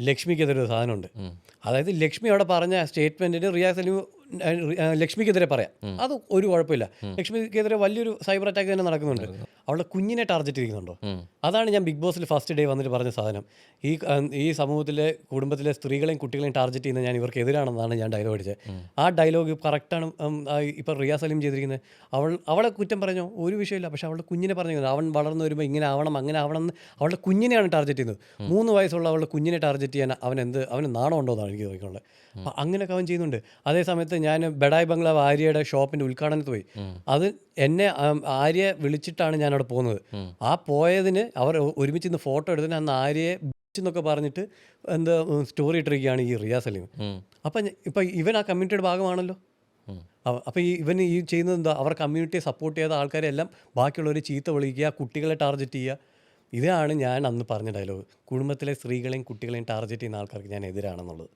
ലക്ഷ്മിക്കെതിരെ ഒരു സാധനമുണ്ട്. അതായത് ലക്ഷ്മി അവിടെ പറഞ്ഞ സ്റ്റേറ്റ്മെന്റിന് റിയാസ് അലി ലക്ഷ്മിക്കെതിരെ പറയാം. അത് ഒരു കുഴപ്പമില്ല. ലക്ഷ്മിക്കെതിരെ വലിയൊരു സൈബർ അറ്റാക്ക് തന്നെ നടക്കുന്നുണ്ട്. അവളുടെ കുഞ്ഞിനെ ടാർഗറ്റ് ചെയ്യുന്നുണ്ടോ? അതാണ് ഞാൻ ബിഗ് ബോസിൽ ഫസ്റ്റ് ഡേ വന്നിട്ട് പറഞ്ഞ സാധനം. ഈ ഈ സമൂഹത്തിലെ കുടുംബത്തിലെ സ്ത്രീകളെയും കുട്ടികളെയും ടാർഗറ്റ് ചെയ്യുന്ന ഞാൻ ഇവർക്ക് എതിരാണെന്നാണ് ഞാൻ ഡയലോഗ് അടിച്ചത്. ആ ഡയലോഗ് കറക്റ്റാണ് ഇപ്പം റിയാ സലീം ചെയ്തിരിക്കുന്നത്. അവൾ അവളെ കുറ്റം പറഞ്ഞോ ഒരു വിഷയമില്ല. പക്ഷെ അവളുടെ കുഞ്ഞിനെ പറഞ്ഞു അവൻ വളർന്നു വരുമ്പോൾ ഇങ്ങനെ ആവണം അങ്ങനെ ആവണം എന്ന് അവളുടെ കുഞ്ഞിനെയാണ് ടാർഗറ്റ് ചെയ്യുന്നത്. മൂന്ന് വയസ്സുള്ള അവളുടെ കുഞ്ഞിനെ ടാർഗറ്റ് ചെയ്യാൻ അവൻ എന്ത് അവന് നാണം ഉണ്ടോ എന്നാണ് എനിക്ക് നോക്കിയുള്ളത് അപ്പം അങ്ങനെയൊക്കെ അവൻ ചെയ്യുന്നുണ്ട്. അതേ സമയത്ത് ഞാൻ ബഡായ് ബംഗ്ലാവ് ആര്യയുടെ ഷോപ്പിന്റെ ഉദ്ഘാടനത്തിൽ പോയി. അത് എന്നെ ആര്യ വിളിച്ചിട്ടാണ് ഞാൻ അവിടെ പോകുന്നത് ആ പോയതിന് അവർ ഒരുമിച്ച് ഇന്ന് ഫോട്ടോ എടുത്തതിന് അന്ന് ആര്യയെ എന്നൊക്കെ പറഞ്ഞിട്ട് എന്താ സ്റ്റോറി ഇട്ടിരിക്കുകയാണ് ഈ റിയാസ് സലീം. അപ്പം ഇപ്പൊ ഇവൻ ആ കമ്മ്യൂണിറ്റിയുടെ ഭാഗമാണല്ലോ. അപ്പൊ അപ്പോൾ ഈ ഇവൻ ഈ ചെയ്യുന്നത് എന്താ അവർ കമ്മ്യൂണിറ്റിയെ സപ്പോർട്ട് ചെയ്ത ആൾക്കാരെ എല്ലാം ബാക്കിയുള്ളവരെ ചീത്ത വിളിക്കുക കുട്ടികളെ ടാർഗറ്റ് ചെയ്യുക. ഇതാണ് ഞാൻ അന്ന് പറഞ്ഞ ഡയലോഗ് കുടുംബത്തിലെ സ്ത്രീകളെയും കുട്ടികളെയും ടാർഗറ്റ് ചെയ്യുന്ന ആൾക്കാർക്ക് ഞാൻ എതിരാണെന്നുള്ളത്.